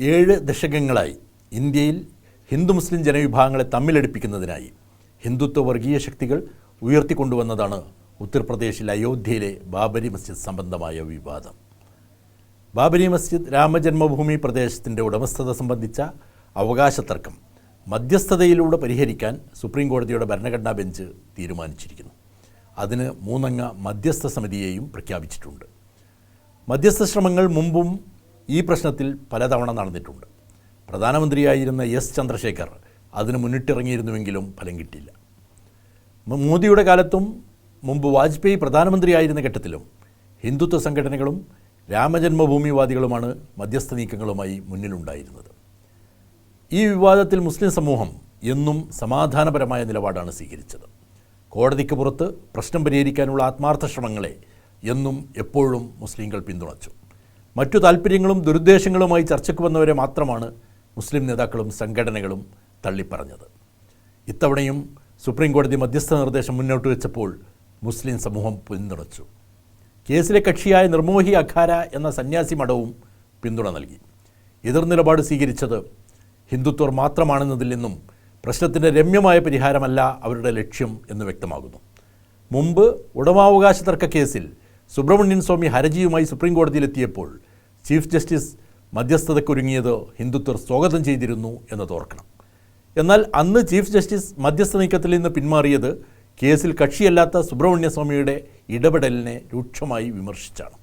ഏഴ് ദശകങ്ങളായി ഇന്ത്യയിൽ ഹിന്ദു മുസ്ലിം ജനവിഭാഗങ്ങളെ തമ്മിലടിപ്പിക്കുന്നതിനായി ഹിന്ദുത്വ വർഗീയ ശക്തികൾ ഉയർത്തിക്കൊണ്ടുവന്നതാണ് ഉത്തർപ്രദേശിലെ അയോധ്യയിലെ ബാബരി മസ്ജിദ് സംബന്ധമായ വിവാദം. ബാബരി മസ്ജിദ് രാമജന്മഭൂമി പ്രദേശത്തിന്റെ ഉടമസ്ഥത സംബന്ധിച്ച അവകാശ തർക്കം മധ്യസ്ഥതയിലൂടെ പരിഹരിക്കാൻ സുപ്രീം കോടതിയുടെ ഭരണഘടനാ ബെഞ്ച് തീരുമാനിച്ചിരിക്കുന്നു. അതിന് മൂന്നംഗ മധ്യസ്ഥ സമിതിയെയും പ്രഖ്യാപിച്ചിട്ടുണ്ട്. മധ്യസ്ഥ ശ്രമങ്ങൾ മുമ്പും ഈ പ്രശ്നത്തിൽ പലതവണ നടന്നിട്ടുണ്ട്. പ്രധാനമന്ത്രിയായിരുന്ന എസ് ചന്ദ്രശേഖർ അതിന് മുന്നിട്ടിറങ്ങിയിരുന്നുവെങ്കിലും ഫലം കിട്ടിയില്ല. മോദിയുടെ കാലത്തും മുമ്പ് വാജ്പേയി പ്രധാനമന്ത്രിയായിരുന്ന ഘട്ടത്തിലും ഹിന്ദുത്വ സംഘടനകളും രാമജന്മഭൂമിവാദികളുമാണ് മധ്യസ്ഥ നീക്കങ്ങളുമായി മുന്നിലുണ്ടായിരുന്നത്. ഈ വിവാദത്തിൽ മുസ്ലിം സമൂഹം എന്നും സമാധാനപരമായ നിലപാടാണ് സ്വീകരിച്ചത്. കോടതിക്ക് പുറത്ത് പ്രശ്നം പരിഹരിക്കാനുള്ള ആത്മാർത്ഥ ശ്രമങ്ങളെ എന്നും എപ്പോഴും മുസ്ലിങ്ങൾ പിന്തുണച്ചു. മറ്റു താല്പര്യങ്ങളും ദുരുദ്ദേശങ്ങളുമായി ചർച്ചയ്ക്ക് വന്നവരെ മാത്രമാണ് മുസ്ലിം നേതാക്കളും സംഘടനകളും തള്ളിപ്പറഞ്ഞത്. ഇത്തവണയും സുപ്രീം കോടതി മധ്യസ്ഥ നിർദ്ദേശം മുന്നോട്ട് വെച്ചപ്പോൾ മുസ്ലിം സമൂഹം പിന്തുണച്ചു. കേസിലെ കക്ഷിയായ നിർമോഹി അഖാര എന്ന സന്യാസി മഠവും പിന്തുണ നൽകി. എതിർ നിലപാട് സ്വീകരിച്ചത് ഹിന്ദുത്വർ മാത്രമാണെന്നതിൽ നിന്നും പ്രശ്നത്തിന്റെ രമ്യമായ പരിഹാരമല്ല അവരുടെ ലക്ഷ്യം എന്ന് വ്യക്തമാകുന്നു. മുമ്പ് ഉടമാവകാശ തർക്ക കേസിൽ സുബ്രഹ്മണ്യൻ സ്വാമി ഹർജിയുമായി സുപ്രീം കോടതിയിലെത്തിയപ്പോൾ ചീഫ് ജസ്റ്റിസ് മധ്യസ്ഥതയ്ക്കൊരുങ്ങിയത് ഹിന്ദുത്വർ സ്വാഗതം ചെയ്തിരുന്നു എന്നത് ഓർക്കണം. എന്നാൽ അന്ന് ചീഫ് ജസ്റ്റിസ് മധ്യസ്ഥ നീക്കത്തിൽ നിന്ന് പിന്മാറിയത് കേസിൽ കക്ഷിയല്ലാത്ത സുബ്രഹ്മണ്യ സ്വാമിയുടെ ഇടപെടലിനെ രൂക്ഷമായി വിമർശിച്ചാണ്.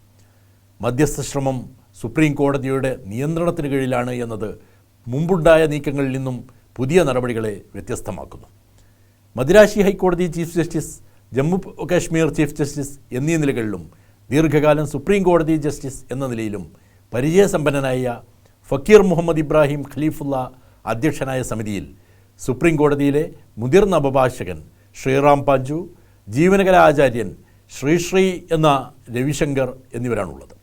മധ്യസ്ഥ ശ്രമം സുപ്രീം കോടതിയുടെ നിയന്ത്രണത്തിന് കീഴിലാണ് എന്നത് മുമ്പുണ്ടായ നീക്കങ്ങളിൽ നിന്നും പുതിയ നടപടികളെ വ്യത്യസ്തമാക്കുന്നു. മദിരാശി ഹൈക്കോടതി chief justice Jammu Kashmir chief justice എന്നീ നിലകളിലും ദീർഘകാലം സുപ്രീം കോടതി ജസ്റ്റിസ് എന്ന നിലയിലും പരിചയസമ്പന്നനായ ഫക്കീർ മുഹമ്മദ് ഇബ്രാഹിം ഖലീഫുള്ള അധ്യക്ഷനായ സമിതിയിൽ സുപ്രീം കോടതിയിലെ മുതിർന്ന അഭിഭാഷകൻ ശ്രീറാം പാഞ്ചു ജീവനകല ആചാര്യൻ ശ്രീശ്രീ എന്ന രവിശങ്കർ എന്നിവരാണുള്ളത്.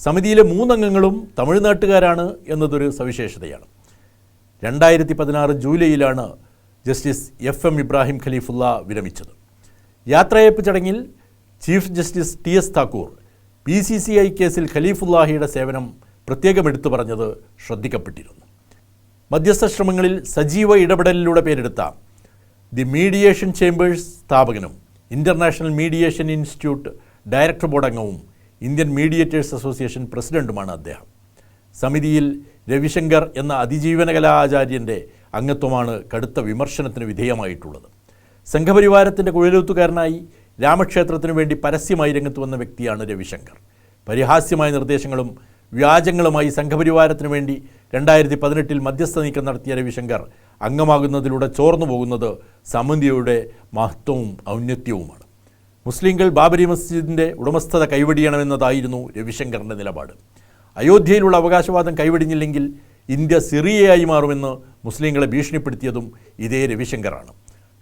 സമിതിയിലെ മൂന്നംഗങ്ങളും തമിഴ്നാട്ടുകാരാണ് എന്നതൊരു സവിശേഷതയാണ്. രണ്ടായിരത്തി പതിനാറ് ജൂലൈയിലാണ് justice F M Ibrahim Kalifulla വിരമിച്ചത്. യാത്രയയപ്പ് ചടങ്ങിൽ chief justice T S Thakur P C C I കേസിൽ ഖലീഫുല്ലാഹിയുടെ സേവനം പ്രത്യേകം എടുത്തു പറഞ്ഞത് ശ്രദ്ധിക്കപ്പെട്ടിരുന്നു. മധ്യസ്ഥ ശ്രമങ്ങളിൽ സജീവ ഇടപെടലിലൂടെ പേരെടുത്ത the mediation chambers സ്ഥാപകനും international mediation institute director board അംഗവും ഇന്ത്യൻ മീഡിയേറ്റേഴ്സ് അസോസിയേഷൻ പ്രസിഡന്റുമാണ് അദ്ദേഹം. സമിതിയിൽ രവിശങ്കർ എന്ന അതിജീവനകലാ ആചാര്യന്റെ അംഗത്വമാണ് കടുത്ത വിമർശനത്തിന് വിധേയമായിട്ടുള്ളത്. സംഘപരിവാരത്തിന്റെ കുഴലൂത്തുകാരനായി രാമക്ഷേത്രത്തിനു വേണ്ടി പരസ്യമായി രംഗത്ത് വന്ന വ്യക്തിയാണ് രവിശങ്കർ. പരിഹാസ്യമായ നിർദ്ദേശങ്ങളും വ്യാജങ്ങളുമായി സംഘപരിവാരത്തിനു വേണ്ടി രണ്ടായിരത്തി പതിനെട്ടിൽ മധ്യസ്ഥ നീക്കം നടത്തിയ രവിശങ്കർ അംഗമാകുന്നതിലൂടെ ചോർന്നു പോകുന്നത് സമന്തിയുടെ മഹത്വവും ഔന്നത്യവുമാണ്. മുസ്ലിങ്ങൾ ബാബരി മസ്ജിദിന്റെ ഉടമസ്ഥത കൈവടിയണമെന്നതായിരുന്നു രവിശങ്കറിന്റെ നിലപാട്. അയോധ്യയിലുള്ള അവകാശവാദം കൈവടിഞ്ഞില്ലെങ്കിൽ ഇന്ത്യ സിറിയയായി മാറുമെന്ന് മുസ്ലിങ്ങളെ ഭീഷണിപ്പെടുത്തിയതും ഇതേ രവിശങ്കറാണ്.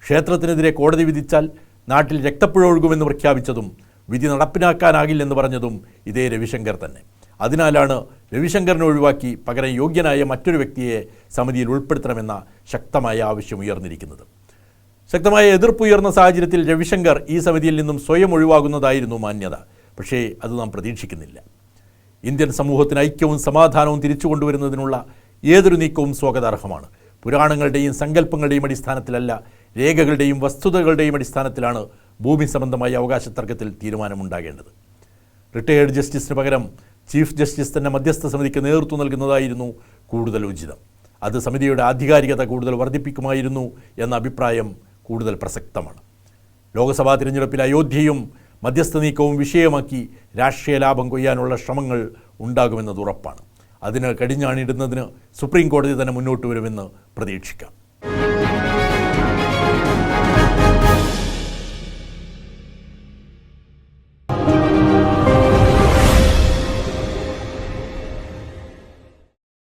ക്ഷേത്രത്തിനെതിരെ കോടതി വിധിച്ചാൽ നാട്ടിൽ രക്തപ്പുഴ ഒഴുകുമെന്ന് പ്രഖ്യാപിച്ചതും വിധി നടപ്പിലാക്കാനാകില്ലെന്ന് പറഞ്ഞതും ഇതേ രവിശങ്കർ തന്നെ. അതിനാലാണ് രവിശങ്കറിനെ ഒഴിവാക്കി പകരം യോഗ്യനായ മറ്റൊരു വ്യക്തിയെ സമിതിയിൽ ഉൾപ്പെടുത്തണമെന്ന ശക്തമായ ആവശ്യം ഉയർന്നിരിക്കുന്നത്. ശക്തമായ എതിർപ്പുയർന്ന സാഹചര്യത്തിൽ രവിശങ്കർ ഈ സമിതിയിൽ നിന്നും സ്വയം ഒഴിവാകുന്നതായിരുന്നു മാന്യത. പക്ഷേ അത് നാം പ്രതീക്ഷിക്കുന്നില്ല. ഇന്ത്യൻ സമൂഹത്തിന് ഐക്യവും സമാധാനവും തിരിച്ചു കൊണ്ടുവരുന്നതിനുള്ള ഏതൊരു നീക്കവും സ്വാഗതാർഹമാണ്. പുരാണങ്ങളുടെയും സങ്കല്പങ്ങളുടെയും അടിസ്ഥാനത്തിലല്ല രേഖകളുടെയും വസ്തുതകളുടെയും അടിസ്ഥാനത്തിലാണ് ഭൂമി സംബന്ധമായ അവകാശ തർക്കത്തിൽ തീരുമാനമുണ്ടാകേണ്ടത്. റിട്ടയേർഡ് ജസ്റ്റിസിന് പകരം ചീഫ് ജസ്റ്റിസ് തന്നെ മധ്യസ്ഥ സമിതിക്ക് നേതൃത്വം നൽകുന്നതായിരുന്നു കൂടുതൽ ഉചിതം. അത് സമിതിയുടെ ആധികാരികത കൂടുതൽ വർദ്ധിപ്പിക്കുമായിരുന്നു എന്ന അഭിപ്രായം കൂടുതൽ പ്രസക്തമാണ്. ലോക്സഭാ തിരഞ്ഞെടുപ്പിൽ അയോധ്യയും മധ്യസ്ഥ നീക്കവും വിഷയമാക്കി രാഷ്ട്രീയ ലാഭം കൊയ്യാനുള്ള ശ്രമങ്ങൾ ഉണ്ടാകുമെന്നത് ഉറപ്പാണ്. അതിന് കടിഞ്ഞാണിടുന്നതിന് സുപ്രീം കോടതി തന്നെ മുന്നോട്ട് വരുമെന്ന് പ്രതീക്ഷിക്കാം.